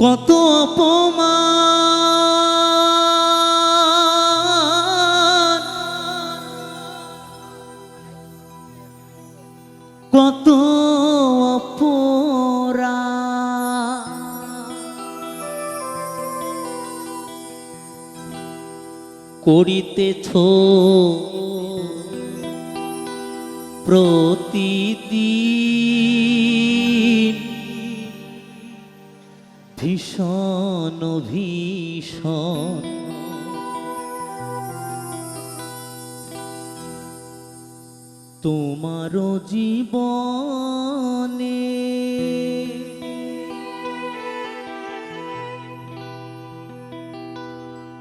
কত অপমান। কত অপরা করিতেছ প্রতিদিন। ভীষণ তোমার জীবনে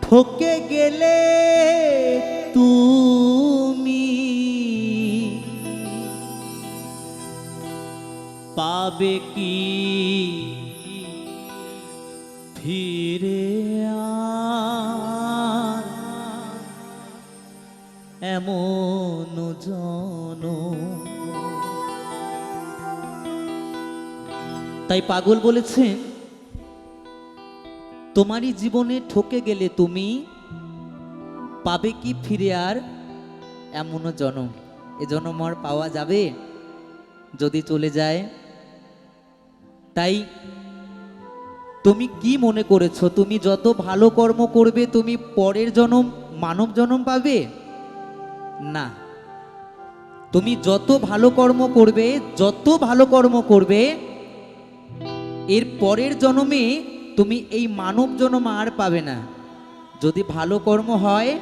ঠকে গেলে তুমি পাবে কি জন। তাই পাগল বলেছেন, তোমারই জীবনে ঠকে গেলে তুমি পাবে কি ফিরে আর এমনও জনম। এ জনম আর পাওয়া যাবে যদি চলে যায়। তাই তুমি কি মনে করেছ? তুমি যত ভালো কর্ম করবে, তুমি পরের জনম, মানব জনম পাবে? না। তুমি যত ভালো কর্ম করবে, যত ভালো কর্ম করবে, এর পরের জন্মে তুমি এই মানব জন্ম আর পাবে না। যদি ভালো কর্ম হয়,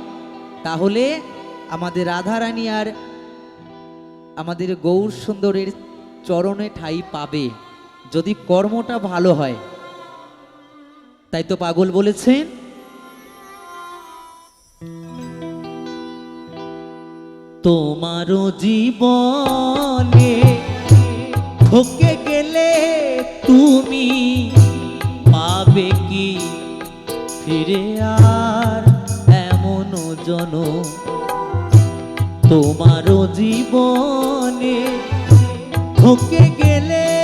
তাহলে আমাদের রাধারানী আর আমাদের গৌর সুন্দরের চরণে ঠাই পাবে। যদি কর্মটা ভালো হয়, তাই তো পাগল বলেছেন? তোমার জীবনে ঠকে গেলে তুমি পাবে কি? ফিরে আর এমন জন তোমার জীবনে ঠকে গেলে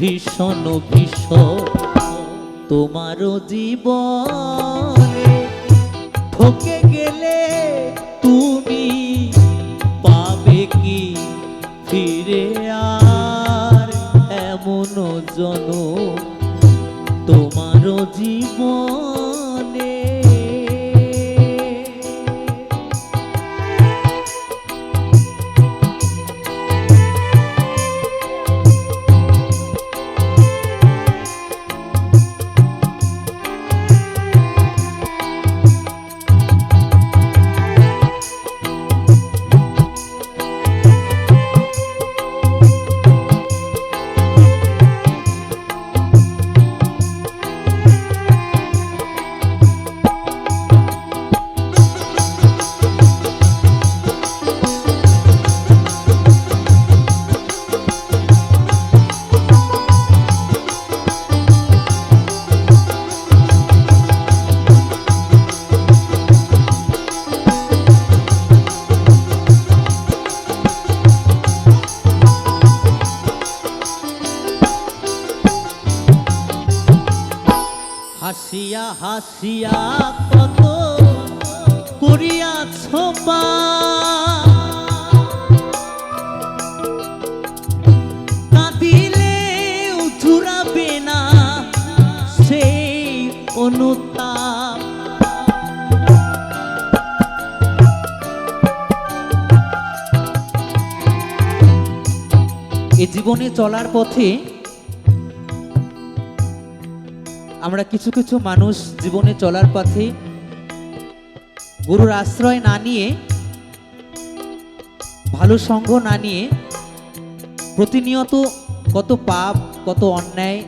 ভীষণ ভীষণ তোমারও জীবনে হাসিয়া কত করিয়াছ পা। কাঁদিলে উঠুরাবে না সেই এ জীবনে চলার পথে আমরা কিছু কিছু মানুষ জীবনে চলার পথে গুরুর আশ্রয় না নিয়ে, ভালো সঙ্গ না নিয়ে প্রতিনিয়ত কত পাপ, কত অন্যায়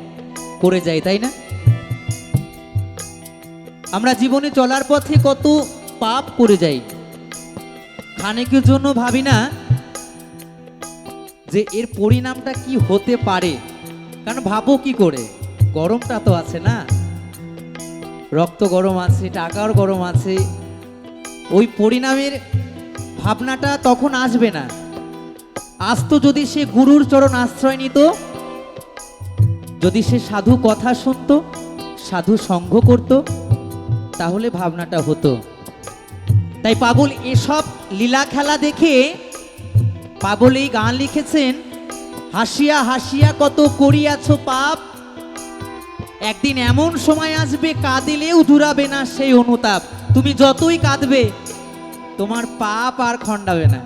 করে যাই তাই না? আমরা জীবনে চলার পথে কত পাপ করে যাই। খানেকের জন্য ভাবি না যে এর পরিণামটা কি হতে পারে, কারণ ভাবো কি করে? গরমটা তো আছে না? রক্ত গরম আছে, টাকার গরম আছে। ওই পরিণামের ভাবনাটা তখন আসবে না। আসতো যদি সে গুরুর চরণ আশ্রয় নিত, যদি সে সাধু কথা শুনতো, সাধু সঙ্গ করত, তাহলে ভাবনাটা হতো। তাই পাগল এসব লীলা খেলা দেখে পাগল এই গান লিখেছেন, হাসিয়া হাসিয়া কত করিয়াছ পাপ একদিন এমন সময় আসবে, কাঁদিলেও ধুরাবে না সেই অনুতাপ। তুমি যতই কাঁদবে, তোমার পাপ আর খণ্ডাবে না।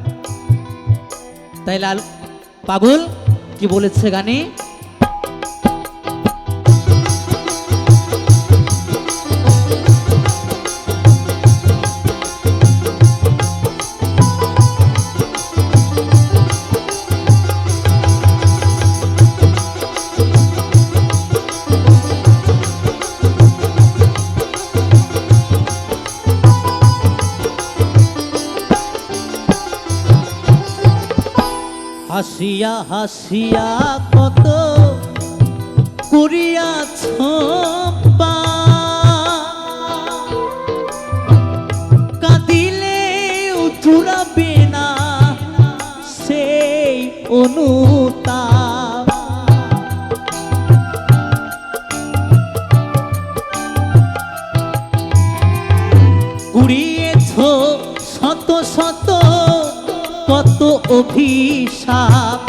তাই লাল পাগল, কি বলেছে গানে? হাসিয়া হাসিয়া কত করিয়াছ পাপ। অভিশাপ।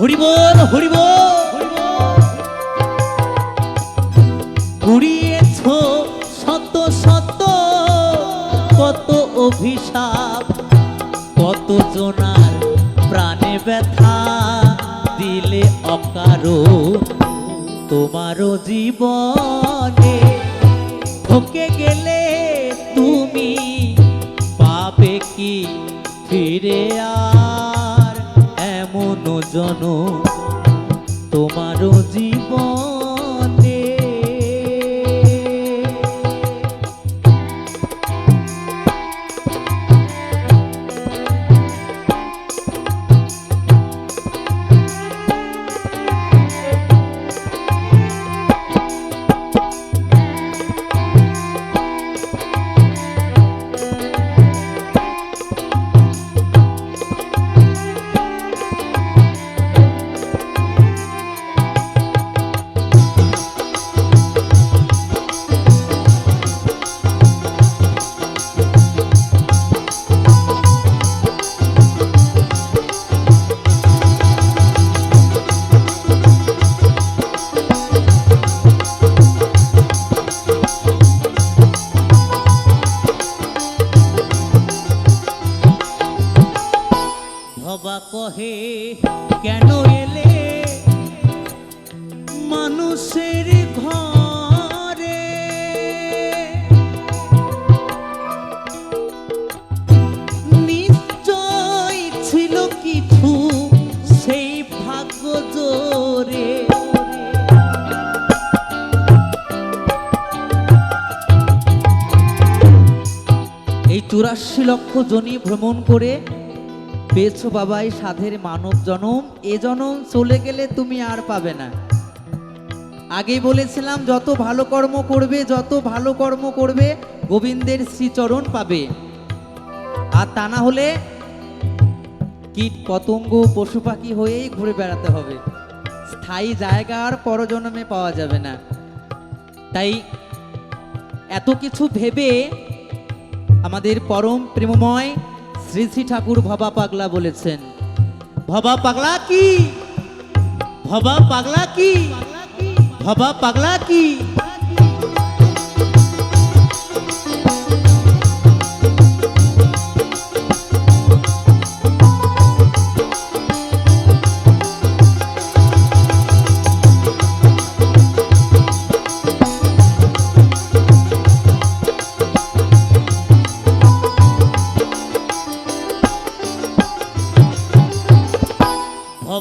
হরিবল হরিবল। কুড়িয়েছ শত শত। কত অভিশাপ, কত জনার প্রাণে ব্যথা দিলে অকারো তোমারও জীবনে। ঠকে গেলে তুমি পাবে কি ফিরে আর এমন জন কহে কেন এলে? মানুষের ঘরে। নিশ্চয় ছিল কিছু সেই ভাগ্য জোরে। এই চুরাশি লক্ষ জনি ভ্রমণ করে পেয়েছ বাবাই সাধের মানব জনম, এ জনম চলে গেলে তুমি আর পাবে না। আগেই বলেছিলাম, যত ভালো কর্ম করবে, যত ভালো কর্ম করবে, গোবিন্দের শ্রীচরণ পাবে। আর তা না হলে কীট পতঙ্গ, পশু পাখি হয়েই ঘুরে বেড়াতে হবে। স্থায়ী জায়গা আর পরজন্মে পাওয়া যাবে না। তাই এত কিছু ভেবে আমাদের পরম প্রেমময় শ্রী ঠাকুর ভবা পাগলা বলেছেন। ভবা পাগলা কি? ভবা পাগলা কি? ভবা পাগলা কি?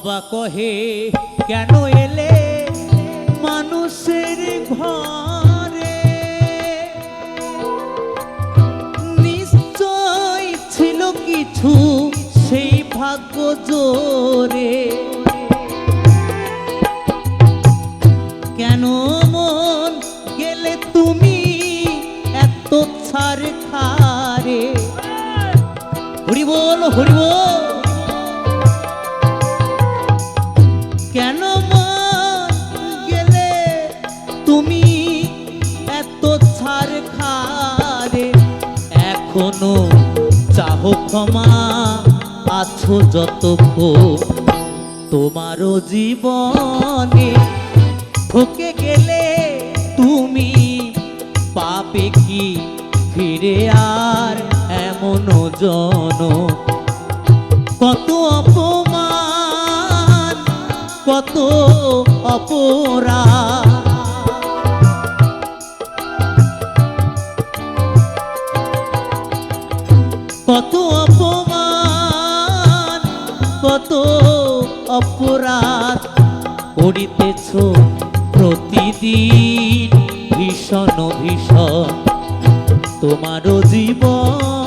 ভবা কহে, কেন এলে মানুষের ঘরে? নিশ্চয় ছিল কিছু সেই ভাগ্য জোরে। কেন মন গেলে তুমি এত ছাড় খারে? হরি বল। এখনও চাহ ক্ষমা, আছো যতক্ষণ। তোমারও জীবনে ঠকে গেলে তুমি পাবে কি? ফিরে আর এমন জন। কত অপমান, কত অপরাধ অপরাধ করিতেছ প্রতিদিন ভীষণ ভীষণ। তোমারও জীবনে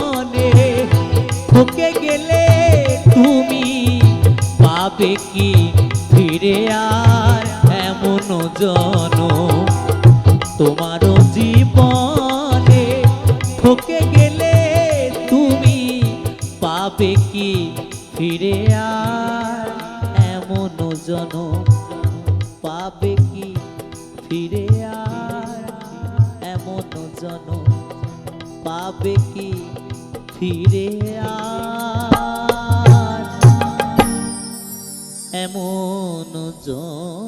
ফিরে আর এমন জন পাবে কি? ফিরে আর এমন জন